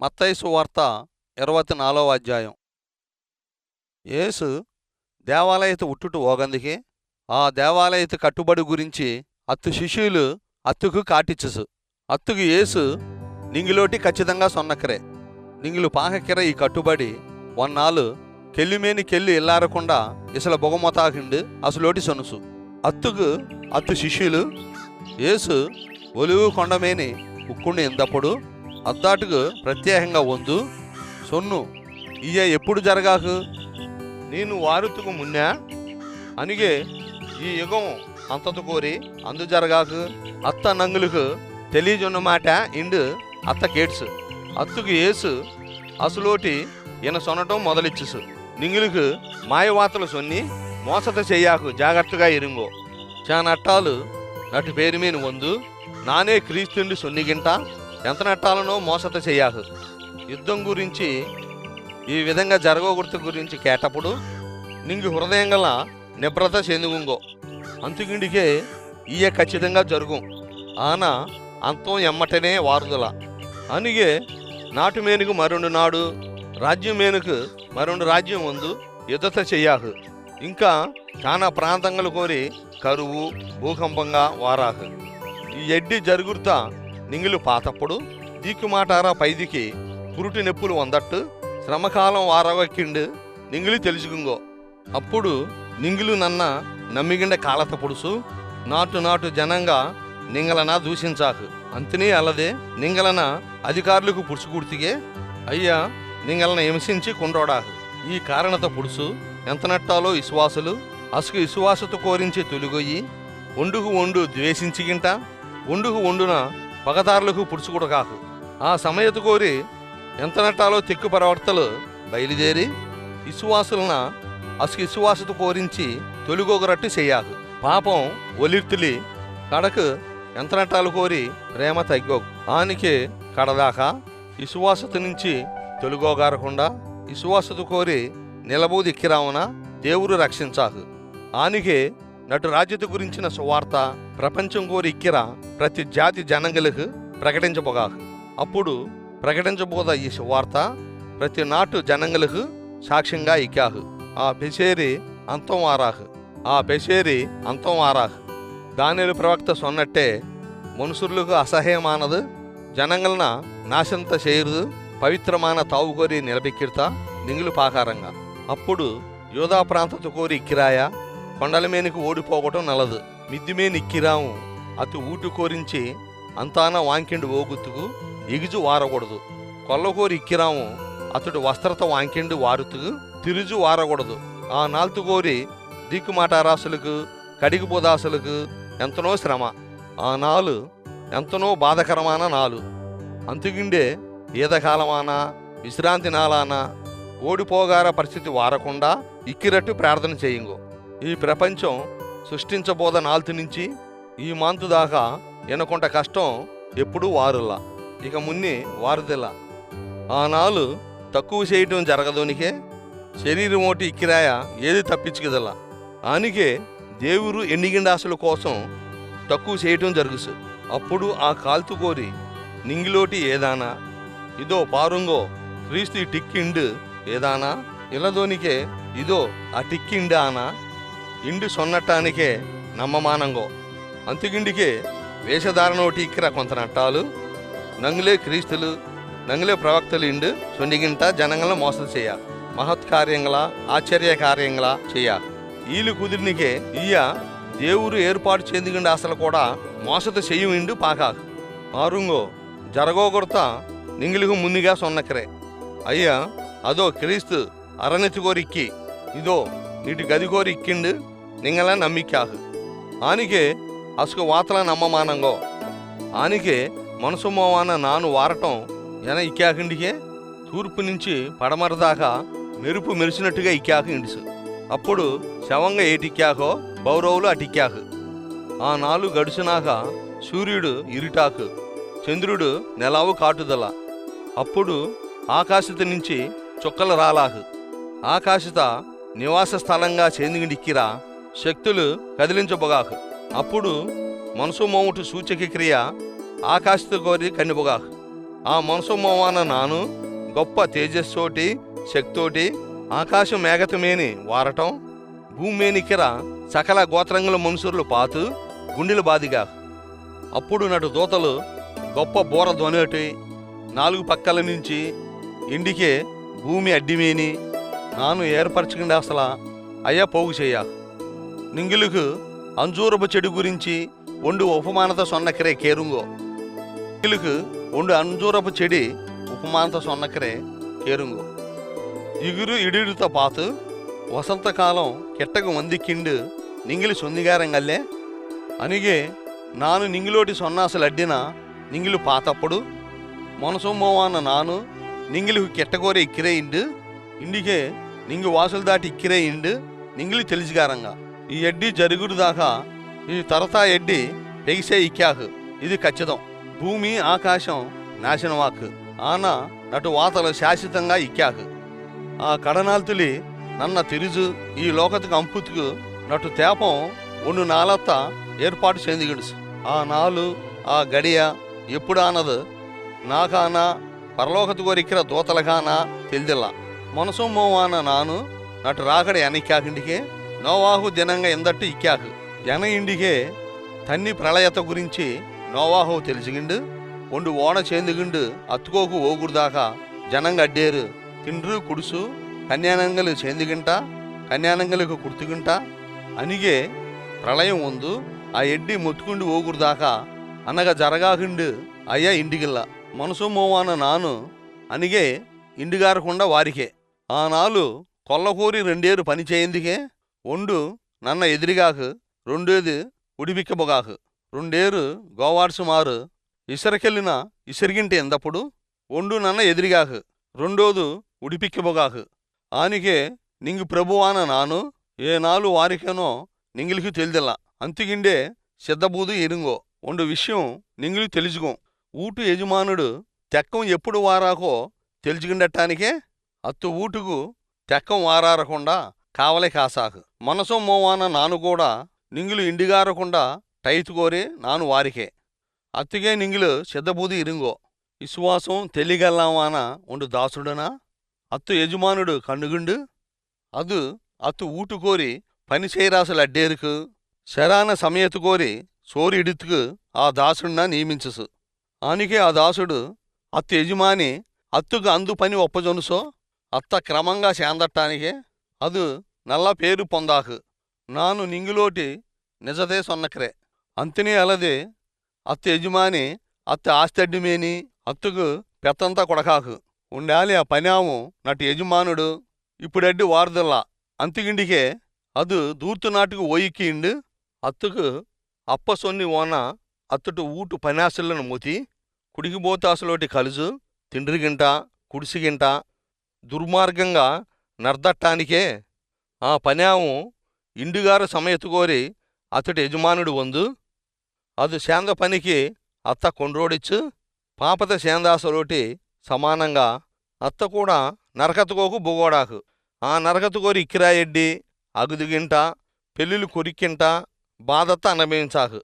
మత్తైసు వార్త ఇరవై నాలుగవ అధ్యాయం. యేసు దేవాలయత ఉట్టుటు ఓగందుకే ఆ దేవాలయత కట్టుబడి గురించి అత్తు శిష్యులు అత్తుకు కాటిచ్చసు. అత్తుకు యేసు నింగిలోటి ఖచ్చితంగా సొన్నకరే. నింగిలు పాకకిర ఈ కట్టుబడి వన్నాళ్ళు కెల్లిమేని కెల్లి ఇల్లారకుండా ఇసల బొగమొతాకిండు అసలోటి సొనుసు. అత్తుకు అత్తు శిష్యులు యేసు ఒలువు కొండమేని ఉక్కుండి ఎందప్పుడు అద్దాటుకు ప్రత్యేకంగా వందు. సొన్ను ఇయ ఎప్పుడు జరగాకు? నేను వారుతుకు మున్నా? అనిగే ఈ యుగం అంతతు కోరి అందు జరగాకు. అత్త నంగులకు తెలియజున్న మాట ఇండు అత్త కేడ్సు అత్తుకు ఏసు అసలోటి ఈయన సొనటం మొదలిచ్చుసు. నింగులకు మాయవాతలు సొన్ని మోసత చెయ్యాకు జాగ్రత్తగా ఇరుంగో. చానట్టాలు నటు పేరు మీద వందు. నానే క్రీస్తుండి సొన్నిగింట ఎంత నట్టాలనో మోసత చేయాలి. యుద్ధం గురించి ఈ విధంగా జరగకూడదు గురించి కేటప్పుడు నింగు హృదయం గల నిబ్రత చెందుగుంగో. అంతుగిండికే ఈయ ఖచ్చితంగా జరుగు. ఆన అంతం ఎమ్మటనే వారుదల. అనిగే నాటు మేనుకు మరుండు నాడు రాజ్యం మేనుకు మరొండు రాజ్యం ముందు యుద్ధత చెయ్యాహు ఇంకా చాలా ప్రాంతంగలు కోరి కరువు భూకంపంగా వారాకు ఈ ఎడ్డి జరుగుతా నింగిలు పాతప్పుడు దీకుమాటారా పైదికి పురుటి నెప్పులు వందట్టు శ్రమకాలం వారవక్కిండు నింగిలి తెలుసుకుంగో. అప్పుడు నింగిలు నన్న నమ్మిగిండ కాలత పొడుసు నాటు నాటు జనంగా నింగలన దూషించాకు. అంతనే అల్లదే నింగలన అధికారులకు పుడుచుకూర్తిగే అయ్యా నింగలన హింసించి కొండోడాకు ఈ కారణత పుడుసు ఎంత నట్టాలో విశ్వాసులు అసుకు విశ్వాసత కోరించి తొలిగొయ్యి ఒండుకు ఒండు ద్వేషించిగింట ఒండుకు ఒండున పగదారులకు పుడుచుకుడు కాకు ఆ సమయత కోరి ఎంత నట్టాలో తెక్కు ప్రవర్తలు బయలుదేరి విశ్వాసులన అసుకు విశ్వాసత కోరించి తొలిగోగరట్టు చేయాకు పాపం ఒలిర్తులి కడకు ఎంత నట్టాలు కోరి ప్రేమ తగ్గోకు ఆనికే కడదాకా విశ్వాసత నుంచి తొలిగోగారకుండా విశ్వాసత కోరి నిలబూదిక్కిరావున దేవుడు రక్షించాకు ఆనికే నటు రాజ్యత గురించిన సువార్త ప్రపంచం కోరి ఇక్కిరా ప్రతి జాతి జనంగలకు ప్రకటించబోగాకు అప్పుడు ప్రకటించబోద ఈ సువార్త ప్రతి నాటు జనంగలకు సాక్ష్యంగా ఇక్కాకు ఆ బెషేరి అంతం ఆరాహు ఆ బెషేరి అంతం ఆరాహు దానిలు ప్రవక్త సొన్నట్టే మనుషులకు అసహ్యమానదు జనంగలన నాశంత చేయరుదు పవిత్రమాన తావుకోరి నిలబెక్కిడతా నింగులు పాకారంగా. అప్పుడు యోధా ప్రాంతతో కోరి ఇక్కిరాయ కొండలమేనికి ఓడిపోవటం నలదు. మిద్దిమేని నిక్కిరాము అతి ఊటు కోరించి అంతాన వాంకిండు ఓగుతుగు ఎగుజు వారకూడదు కొల్లకోరి ఇక్కిరాము అతడు వస్త్రత వాంకిండు వారుతుకు తిరుజు వారకూడదు ఆ నాల్తు కోరి దిక్కుమాటారాసులకు కడిగిపోదాసులకు ఎంతనో శ్రమ. ఆ నాలు ఎంతనో బాధకరమాన నాలు. అంతుగిండే ఈదకాలమాన విశ్రాంతి నాలాన ఓడిపోగార పరిస్థితి వారకుండా ఇక్కిరట్టు ప్రార్థన చేయింగు. ఈ ప్రపంచం సృష్టించబోద నాల్తు నుంచి ఈ మాంతు దాకా ఎనకొంట కష్టం ఎప్పుడూ వారులా ఇక మున్ని వారుదిలా ఆ నాలు తక్కువ చేయటం జరగదోనికే శరీరం ఓటి ఇక్కిరాయ ఏది తప్పించుకదలా ఆనికే దేవురు ఎన్నిగిండాసుల కోసం తక్కువ చేయటం జరుగుసు. అప్పుడు ఆ కాల్తు కోరి నింగిలోటి ఏదానా? ఇదో పారుంగో క్రీస్తు టిక్కిండు ఏదానా? ఇలదోనికే ఇదో ఆ టిక్కిండానా? ఇండు సొన్నట్టానికే నమ్మమానంగో. అంతుగిండికే వేషధారణోటి ఇక్కిర కొంత నట్టాలు. నంగులే క్రీస్తులు నంగులే ప్రవక్తలు ఇండు సొండిగింట జనంగా మోసం చేయ. మహత్కార్యంగల ఆశ్చర్య కార్యంగల చెయ్య ఈలు కుదిరినికే ఇయ్య దేవుడు ఏర్పాటు చెందిగిండి అసలు కూడా మోసత చెయ్యిండు పాకాకు. ఆరుంగో జరగోగొడత నింగిలికు ముందుగా సొన్నకరే. అయ్యా అదో క్రీస్తు అరనెత్తి కోరిక్కి ఇదో నీటి గది కోరిక్కిండు నింగల నమ్మిక్కాకు. ఆనికే అసుకు వాతల నమ్మమానంగో. ఆనికే మనసు మోవాన నాను వారటం ఎన ఇక్కాకిండికే తూర్పు నుంచి పడమర దాకా మెరుపు మెరిసినట్టుగా ఇక్కాకు ఇండుసు. అప్పుడు శవంగా ఏటిక్కాకో బౌరవులు అటిక్కాకు ఆ నాలుగు గడిచినాక సూర్యుడు ఇరిటాకు చంద్రుడు నెలావు కాటుదల. అప్పుడు ఆకాశత నుంచి చుక్కలు రాలాకు. ఆకాశత నివాస స్థలంగా చెందిగిడిక్కిరా శక్తులు కదిలించబొగాకు. అప్పుడు మనసు మోముటి సూచక క్రియ ఆకాశత కోరి కన్నిబొగాకు ఆ మనసు మోమాన నాను గొప్ప తేజస్సోటి శక్తోటి ఆకాశం మేఘతమేని వారటం భూమేనికిర సకల గోత్రంగుల మనుషులు పాతు గుండెలు బాదిగా అప్పుడు నటు దూతలు గొప్ప బోర ధ్వనిటి నాలుగు పక్కల నుంచి ఇండికే భూమి అడ్డిమేని నాను ఏర్పరచుకుండే అసలు అయ్యా పోగు చెయ్య నింగులకు అంజూరపు చెడు గురించి ఒండు ఉపమానత సొన్నకరే కేరుంగో. నింగిలుకు ఒండు అంజూరపు చెడి ఉపమానత సొన్నకరే కేరుంగో. ఇగురు ఇడితో పాతు వసంతకాలం కెట్టకు మంది కిండు నింగిలి సొందిగారంగల్లే అనిగే నాను నింగిలోటి సొన్నాసలు అడ్డిన నింగిలు పాతప్పుడు మొనసొమ్మోవాన నాను నింగిలికి కెట్టకోరే ఇక్కిరే ఇండు. ఇండికే నింగి వాసులు దాటి ఇక్కిరే ఇండు నింగిలి తెలిసిగారంగా. ఈ ఎడ్డి జరుగుడు దాకా ఈ తరతా ఎడ్డి పెగిసే ఇక్కాకు ఇది ఖచ్చితం భూమి ఆకాశం నాశనవాక్ ఆన నటు వాతలు శాశ్వతంగా ఇక్కాకు ఆ కడనాల్తులి నన్న తిరుజు ఈ లోకతుకు అంపుతుకు నటు తేపం ఒన్ను నాలత్త ఏర్పాటు చెందిగిడుసు. ఆ నాలు ఆ గడియ ఎప్పుడానదు నాకానా పరలోకతు కొరిక్కిర దూతలగానా మనసు మనసొమ్మోవాన నాను నటు రాకడ ఎనక్కాకిండికే నోవాహు దినంగా ఎందట్టు ఇక్కాకు ఎన ఇండికే తన్ని ప్రళయత గురించి నోవాహు తెలిసిగిండు ఒండు ఓడ చేందుగిండు అత్తుకోకు ఓగురుదాకా జనంగా అడ్డేరు. తిండ్రు కుడుసు కన్యానంగలు చేందిగింట కన్యానంగలకు కుర్తుగింట అనిగే ప్రళయం ఉందు ఆ ఎడ్డి మొత్తుకుండి ఓగురుదాకా అనగా జరగాకుండు అయ్యా ఇంటికిల్లా మనసు మోవాన నాను అనిగే ఇండిగారకుండా వారికే. ఆ కొల్లకూరి రెండేరు పనిచేయందుకే ఒండు నన్న ఎదిరిగాకు రెండేది ఉడిపిక్కబొగాకు రెండేరు గోవాడ్సు మారు ఇసరకెళ్ళిన ఇసరిగింటి ఎందప్పుడు ఒండు నన్న ఎదిరిగాకు రెండోదు ఉడిపిక్కబొగాకు ఆనికే నింగు ప్రభువాన నాను ఏ వారికేనో నింగిలికి తెలిదిల్ల అంతిగిండే సిద్ధబూదు ఇరుంగో ఒండు విషయం నింగులు తెలుసుకో ఊటు యజమానుడు తెక్కం ఎప్పుడు వారాకో తెలుసుకుండటానికే అత్తు ఊటుకు తెక్కం వారారకుండా కావలే కాసాకు మనసో మోవాన నాను కూడా నింగిలు ఇండిగారకుండా టైతు కోరి నాను వారికే. అత్తిగే నింగిలు సిద్ధబూది ఇరుంగో. విశ్వాసం తెలియగల్లావాన ఉండు దాసుడనా? అత్తు యజమానుడు కన్నుగుండు? అదు అత్తు ఊటు కోరి పనిచేయరాసలు అడ్డేరుకు? శరాన సమయతు కోరి సోరిడుతుకు ఆ దాసుడిన నియమించసు. ఆనికే ఆ దాసుడు అత్తు యజమాని అత్తుకు అందు పని ఒప్పజొనుసో? అత్త క్రమంగా శాందట్టానికే? అదు నల్ల పేరు పొందాకు. నాను నింగులోటి నిజదే సొన్నకరే అంతిని అలదే అత్త యజమాని అత్త ఆస్తడ్డిమేని అత్తుకు పెత్తంతా కొడకాకు. ఉండాలి ఆ పనాము నటు యజమానుడు. ఇప్పుడడ్డి వారదల్లా. అంతిగిండికే అదు దూర్తు నాటుకు ఓయిక్కిండు అత్తుకు అప్ప సొన్ని ఓన అత్తుటు ఊటు పనాసులను మూతి కుడికిబోతాసులోటి కలుజు తిండ్రిగింట కుడిసిగింట దుర్మార్గంగా నర్దట్టానికే ఆ పనాము ఇండుగారు సమయతుకోరి అతడి యజమానుడు వందు. అది శాంద పనికి అత్త కొండ్రోడిచ్చు. పాపత సేందాసలోటి సమానంగా అత్త కూడా నరకతుకోకు బుగోడాకు. ఆ నరకతుకోరి ఇక్కిరాయెడ్డి అగుదిగింట పెళ్ళిళ్ళు కొరిక్కింట బాధత్త అనుభవించాకు.